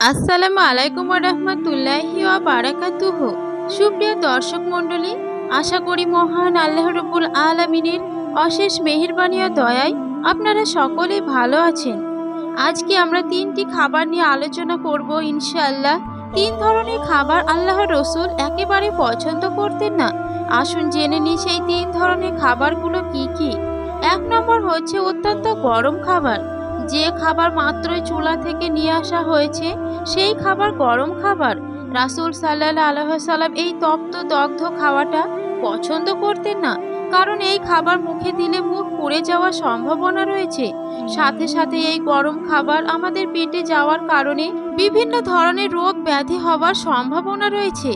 আসসালামু আলাইকুম রহমতুল্লাহি বারাকাতুহু। সুপ্রিয় দর্শক মণ্ডলী, আশা করি মহান আল্লাহ রবুল আলমিনের অশেষ মেহেরবানি ও দয়ায় আপনারা সকলেই ভালো আছেন। আজকে আমরা তিনটি খাবার নিয়ে আলোচনা করব ইনশাআল্লাহ। তিন ধরনের খাবার আল্লাহর রসুল একেবারে পছন্দ করতেন না। আসুন জেনে নিই সেই তিন ধরনের খাবারগুলো কি কি। এক নম্বর হচ্ছে অত্যন্ত গরম খাবার। যে খাবার মাত্রই চুলা থেকে নিয়ে আসা হয়েছে, সেই খাবার গরম খাবার। রাসুল সাল্লাহ আলহাম এই তপ্ত দগ্ধ খাওয়াটা পছন্দ করতেন না। কারণ এই খাবার মুখে দিলে মুখ পুড়ে যাওয়ার সম্ভাবনা রয়েছে। সাথে সাথে এই গরম খাবার আমাদের পেটে যাওয়ার কারণে বিভিন্ন ধরনের রোগ ব্যাধি হওয়ার সম্ভাবনা রয়েছে।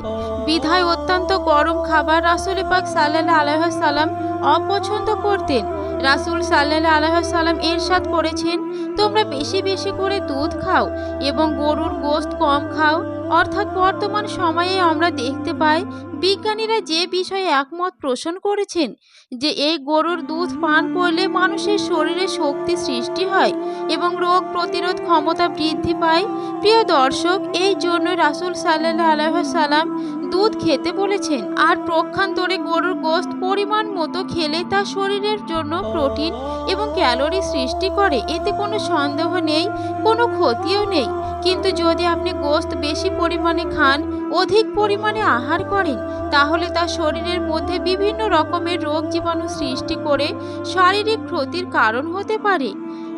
বিধায় অত্যন্ত গরম খাবার রাসুল পাক সাল্লাহ আলহাম অপছন্দ করতেন। রাসুল সাল্লাহ আলহাম এরশাদ করেছেন, তোমরা বেশি বেশি করে দুধ খাও এবং গরুর গোস্ত কম খাও। অর্থাৎ বর্তমান সময়ে আমরা দেখতে পাই বিজ্ঞানীরা যে বিষয়ে একমত পোষণ করেছেন যে এই গরুর দুধ পান করলে মানুষের শরীরে শক্তি সৃষ্টি হয় এবং রোগ প্রতিরোধ ক্ষমতা বৃদ্ধি পায়, প্রিয় দর্শক, এই জন্য রাসুল সাল্লাহ আলাইসাল্লাম দুধ খেতে বলেছেন আর প্রক্ষান্তরে গরুর গোস্ত পরিমাণ মতো খেলে তা শরীরের জন্য প্রোটিন এবং ক্যালোরি সৃষ্টি করে। এতে কোনো সন্দেহ নেই, কোনো ক্ষতিও নেই। কিন্তু যদি আপনি গোস্ত বেশি পরিমাণে খান, অধিক পরিমাণে আহার করেন, তাহলে তা শরীরের মধ্যে বিভিন্ন রকমের রোগ জীবাণু সৃষ্টি করে শারীরিক ক্ষতির কারণ হতে পারে।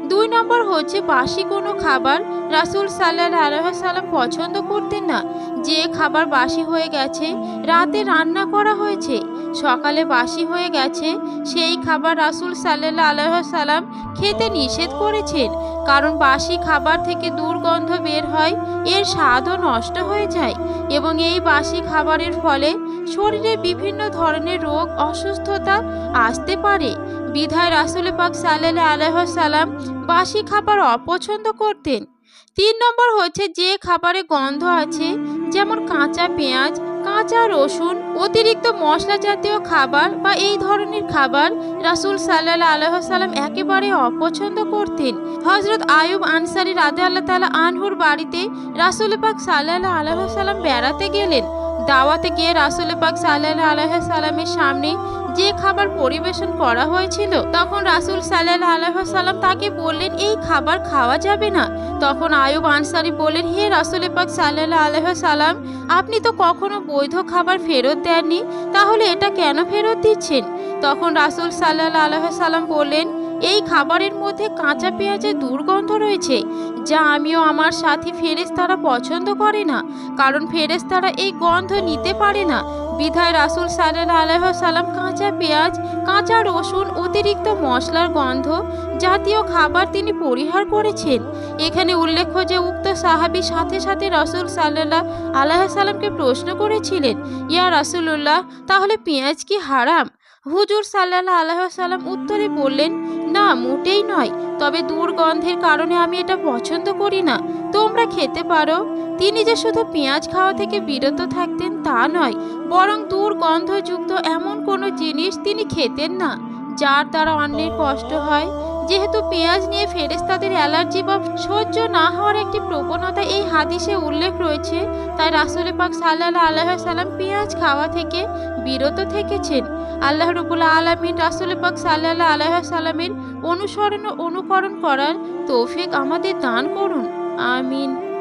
দুই নম্বর হচ্ছে, বাসি কোনো খাবার রাসুল সাল্লাহ আলহাম পছন্দ করতেন না। যে খাবার বাসি হয়ে গেছে, রাতে রান্না করা হয়েছে। সকালে বাসি হয়ে গেছে, সেই খাবার রাসুল সাল্লাহ আলহাম খেতে নিষেধ করেছেন। কারণ বাসি খাবার থেকে দুর্গন্ধ বের হয়, এর স্বাদও নষ্ট হয়ে যায়। এবং এই বাসি খাবারের ফলে শরীরে বিভিন্ন ধরনের রোগ, অসুস্থতা আসতে পারে। বিধায় রাসুল পাক সাল্লাহ আলহাম বাসি খাবার অপছন্দ করতেন। তিন নম্বর হচ্ছে যে খাবারে গন্ধ আছে, যেমন কাঁচা পেঁয়াজ, কাঁচা রসুন, অতিরিক্ত মশলা জাতীয় খাবার বা এই ধরনের খাবার রাসুল সাল্লাহ আলহাম একেবারে অপছন্দ করতেন। হজরত আয়ুব আনসারি রাধে আল্লাহ তালা আনহুর বাড়িতে রাসুল পাক সাল্লাহ আলহাম বেড়াতে গেলেন। দাওয়াতে গিয়ে রাসুল পাক সাল্লাহ আলহামের সামনে যে খাবার পরিবেশন করা হয়েছিল, তখন রাসুল সাল্লাহ আলহাম তাকে বললেন, এই খাবার খাওয়া যাবে না। তখন আয়ুব আনসারি বললেন, হে রাসুল পাক সাল্লাহ আলহাম আপনি তো কখনো বৈধ খাবার ফেরত দেননি, তাহলে এটা কেন ফেরত দিচ্ছেন? তখন রাসুল সাল্লাহ আলহাম বললেন, এই খাবারের মধ্যে কাঁচা পেঁয়াজের দুর্গন্ধ রয়েছে, যা আমিও আমার সাথী ফেরেস্তারা পছন্দ করে না, কারণ ফেরেস্তারা এই গন্ধ নিতে পারে না। বিধায় রাসুল সাল্লাহ আলহাম কাঁচা পেঁয়াজ, কাঁচা রসুন, অতিরিক্ত মশলার গন্ধ জাতীয় খাবার তিনি পরিহার করেছেন। এখানে উল্লেখ্য যে, উক্ত সাহাবি সাথে সাথে রাসুল সাল্লাহ আলহ সাল্লামকে প্রশ্ন করেছিলেন, ইয়া রাসুল্লাহ তাহলে পেঁয়াজ কি হারাম? হুজুর সাল্লাহ আল্লাহ সাল্লাম উত্তরে বললেন, না, মোটেই নয়। তবে দুর্গন্ধের কারণে আমি এটা পছন্দ করি না। তোমরা খেতে পারো। তিনি যে শুধু পেঁয়াজ খাওয়া থেকে বিরত থাকতেন তা নয়, বরং দুর্গন্ধযুক্ত এমন কোনো জিনিস তিনি খেতেন না, যার দ্বারা অন্যের কষ্ট হয়। যেহেতু পেঁয়াজ নিয়ে ফেরেস্তাদের অ্যালার্জি বা সহ্য না হওয়ার একটি প্রবণতা এই হাদিসে উল্লেখ রয়েছে, তাই রাসুল পাক সাল্লাহ আল্লাহ সাল্লাম পেঁয়াজ খাওয়া থেকে বিরত থেকেছেন। আল্লাহ রবুল্লা আলমিন রাসুল পাক সাল্লাহ আল্লাহ সাল্লামের অনুসরণ ও অনুকরণ করার তৌফিক আমাদের দান করুন। আমিন।